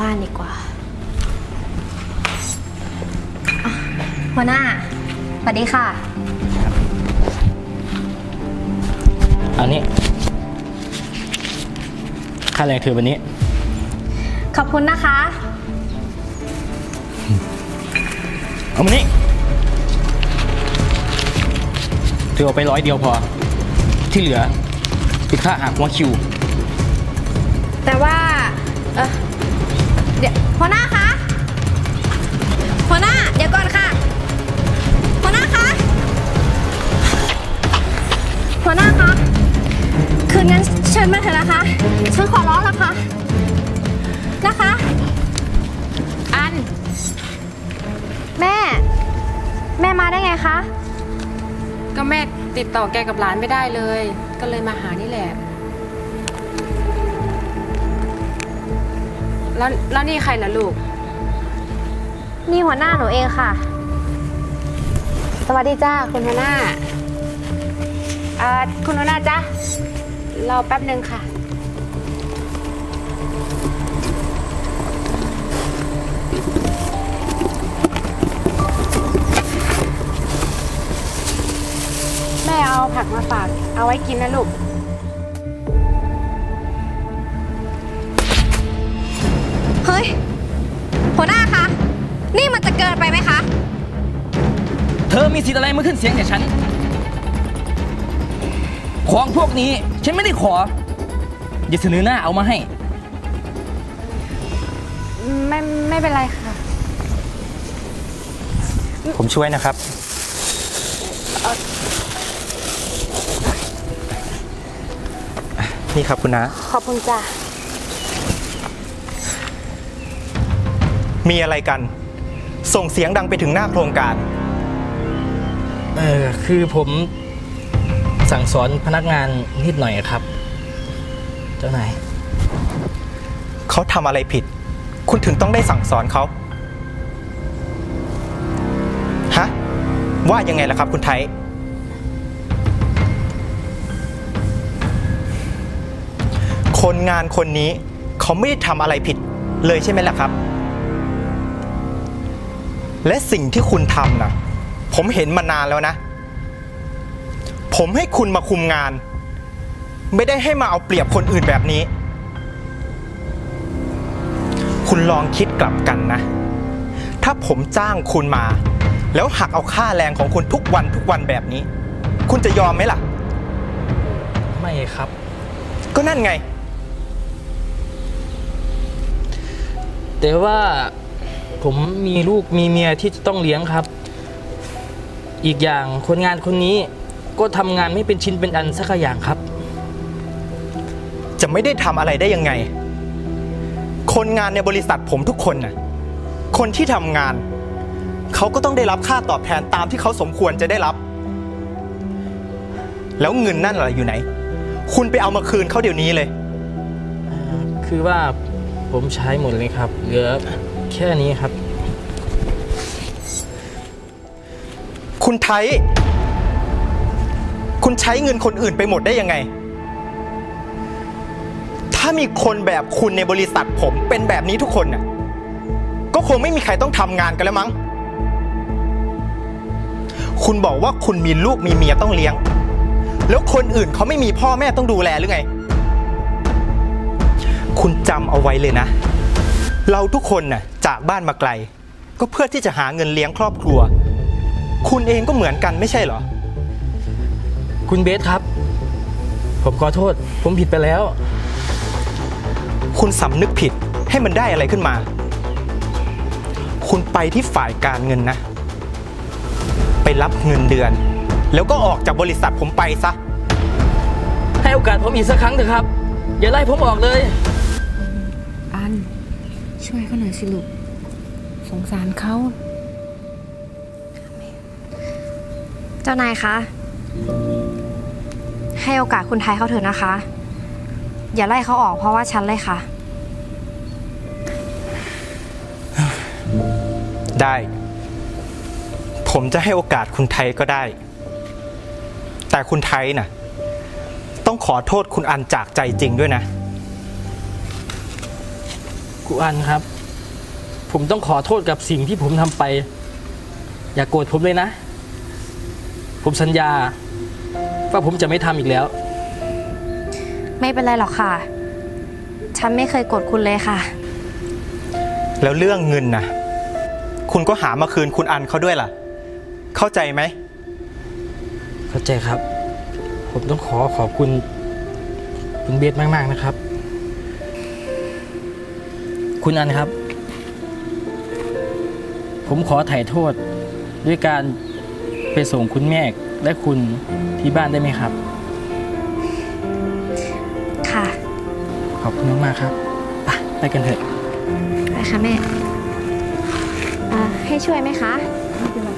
บ้านดีกว่าอะหัวหน้า สวัสดีค่ะ อันนี้ ค่าแรงเธอวันนี้ ขอบคุณนะคะ เอามานี่เธอเอาไปร้อยเดียวพอ ที่เหลือ คือค่าหักหัวคิว แต่ว่า เออเดี๋ยว หัวหน้าคะหัวหน้าเดี๋ยวก่อนค่ะหัวหน้าคะหัวหน้าคะคืนงั้นเชิญมาเถอะนะคะฉันขอร้องแล้วค่ะนะคะ อัน แม่ แม่มาได้ไงคะ ก็แม่ติดต่อแกกับหลานไม่ได้เลย ก็เลยมาหานี่แหละ แล้วแล้วนี่ใครล่ะลูก นี่หัวหน้าหนูเองค่ะ สวัสดีจ้าคุณหัวหน้าอ่าคุณหัวหน้าจ้ารอแป๊บหนึ่งค่ะ แม่เอาผักมาฝาก เอาไว้กินนะลูก หัวหน้าคะ นี่มันจะเกินไปไหมคะ เธอมีสิทธิ์อะไรมาขึ้นเสียงกับฉัน ของพวกนี้ฉันไม่ได้ขอ อย่าเสนอหน้าเอามาให้ ไม่ไม่เป็นไรค่ะ ผมช่วยนะครับ นี่ครับคุณนะ ขอบคุณจ้า มีอะไรกัน ส่งเสียงดังไปถึงหน้าโครงการ เออคือผมสั่งสอนพนักงานนิดหน่อยครับ เจ้านายเขาทำอะไรผิด คุณถึงต้องได้สั่งสอนเขาฮะว่ายังไงล่ะครับคุณไทย คนงานคนนี้เขาไม่ได้ทำอะไรผิดเลยใช่ไหมล่ะครับ และสิ่งที่คุณทำนะผมเห็นมานานแล้วนะ ผมให้คุณมาคุมงาน ไม่ได้ให้มาเอาเปรียบคนอื่นแบบนี้ คุณลองคิดกลับกันนะ ถ้าผมจ้างคุณมา แล้วหักเอาค่าแรงของคุณทุกวันทุกวันแบบนี้ คุณจะยอมไหมล่ะ ไม่ครับ ก็นั่นไง แต่ว่า ผมมีลูกมีเมียที่จะต้องเลี้ยงครับ อีกอย่างคนงานคนนี้ก็ทำงานไม่เป็นชิ้นเป็นอันสักอย่างครับ จะไม่ได้ทำอะไรได้ยังไง คนงานในบริษัทผมทุกคนน่ะ คนที่ทำงาน เขาก็ต้องได้รับค่าตอบแทนตามที่เขาสมควรจะได้รับ แล้วเงินนั่นล่ะอยู่ไหน คุณไปเอามาคืนเขาเดี๋ยวนี้เลย คือว่าผมใช้หมดเลยครับเหลือ แค่นี้ครับ คุณไทย คุณใช้เงินคนอื่นไปหมดได้ยังไง ถ้ามีคนแบบคุณในบริษัทผมเป็นแบบนี้ทุกคนน่ะ ก็คงไม่มีใครต้องทำงานกันแล้วมั้ง คุณบอกว่าคุณมีลูกมีเมียต้องเลี้ยง แล้วคนอื่นเขาไม่มีพ่อแม่ต้องดูแลหรือไง คุณจำเอาไว้เลยนะ เราทุกคนน่ะจากบ้านมาไกล ก็เพื่อที่จะหาเงินเลี้ยงครอบครัว คุณเองก็เหมือนกันไม่ใช่เหรอ คุณเบสครับ ผมขอโทษ ผมผิดไปแล้ว คุณสำนึกผิดให้มันได้อะไรขึ้นมา คุณไปที่ฝ่ายการเงินนะ ไปรับเงินเดือน แล้วก็ออกจากบริษัทผมไปซะ ให้โอกาสผมอีกสักครั้งเถอะครับ อย่าไล่ผมออกเลยอัน ช่วยเขาหน่อยสิลูกสงสารเขาเจ้านายคะ ให้โอกาสคุณไทยเขาเถอะนะคะ อย่าไล่เขาออกเพราะว่าฉันเลยค่ะ ได้ ผมจะให้โอกาสคุณไทยก็ได้ แต่คุณไทยน่ะ ต้องขอโทษคุณอันจากใจจริงด้วยนะ ครูอันครับ ผมต้องขอโทษกับสิ่งที่ผมทำไป อย่ากโกรธผมเลยนะ ผมสัญญา ว่าผมจะไม่ทำอีกแล้ว ไม่เป็นไรหรอกค่ะ ฉันไม่เคยโกดคุณเลยค่ะ แล้วเรื่องเงินนะคุณก็หามาคืนคุณอันเขาด้วยล่ะ เข้าใจไหม เข้าใจครับ ผมต้องขอขอบคุณคุณเบสมาก ๆ นะครับ คุณอันครับ ผมขอถ่ายโทษ ด้วยการไปส่งคุณแม่และคุณที่บ้านได้ไหมครับ ค่ะขอบคุณมากๆครับไปไปกันเถอะ ไปค่ะแม่อ่าให้ช่วยไหมคะ ไม่เป็นไรค่ะ